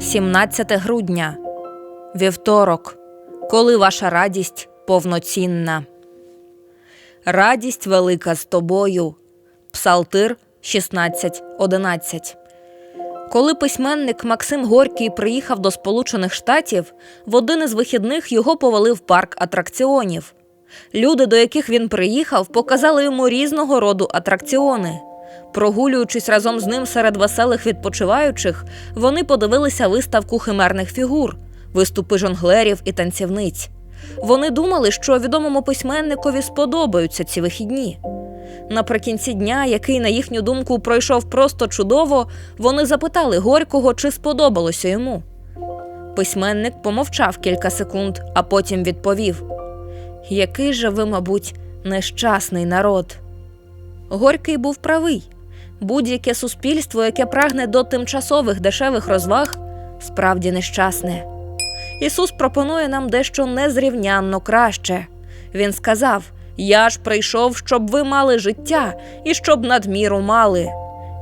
17 грудня, вівторок, коли ваша радість повноцінна. Радість велика з тобою. Псалтир 16.11 Коли письменник Максим Горький приїхав до Сполучених Штатів, в один із вихідних його повели в парк атракціонів. Люди, до яких він приїхав, показали йому різного роду атракціони. Прогулюючись разом з ним серед веселих відпочиваючих, вони подивилися виставку химерних фігур, виступи жонглерів і танцівниць. Вони думали, що відомому письменникові сподобаються ці вихідні. Наприкінці дня, який, на їхню думку, пройшов просто чудово, вони запитали Горького, чи сподобалося йому. Письменник помовчав кілька секунд, а потім відповів: Який же ви, мабуть, нещасний народ. Горький був правий. Будь-яке суспільство, яке прагне до тимчасових дешевих розваг, справді нещасне. Ісус пропонує нам дещо незрівнянно краще. Він сказав: Я ж прийшов, щоб ви мали життя і щоб надміру мали.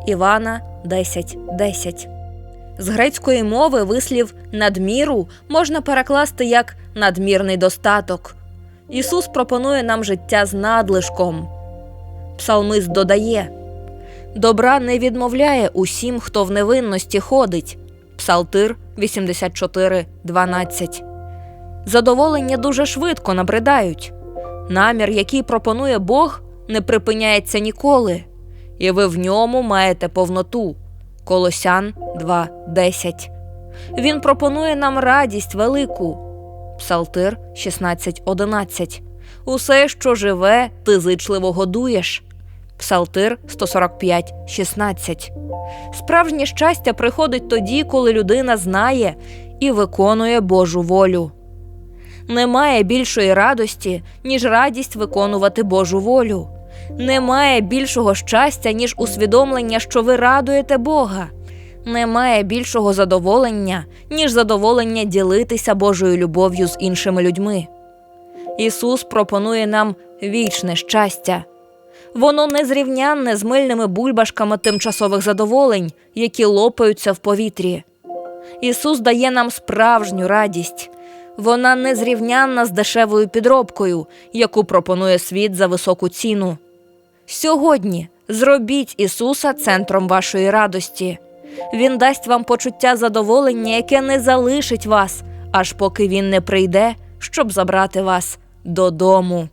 Івана 10.10 10. З грецької мови вислів надміру можна перекласти як надмірний достаток. Ісус пропонує нам життя з надлишком. Псалмист додає: Добра не відмовляє усім, хто в невинності ходить. Псалтир 84.12. Задоволення дуже швидко набридають. Намір, який пропонує Бог, не припиняється ніколи, і ви в ньому маєте повноту. Колосян 2.10. Він пропонує нам радість велику. Псалтир 16.11. Усе, що живе, ти зичливо годуєш. Псалтир 145.16. Справжнє щастя приходить тоді, коли людина знає і виконує Божу волю. Немає більшої радості, ніж радість виконувати Божу волю. Немає більшого щастя, ніж усвідомлення, що ви радуєте Бога. Немає більшого задоволення, ніж задоволення ділитися Божою любов'ю з іншими людьми. Ісус пропонує нам вічне щастя. Воно незрівнянне з мильними бульбашками тимчасових задоволень, які лопаються в повітрі. Ісус дає нам справжню радість. Вона незрівнянна з дешевою підробкою, яку пропонує світ за високу ціну. Сьогодні зробіть Ісуса центром вашої радості. Він дасть вам почуття задоволення, яке не залишить вас, аж поки Він не прийде, щоб забрати вас додому.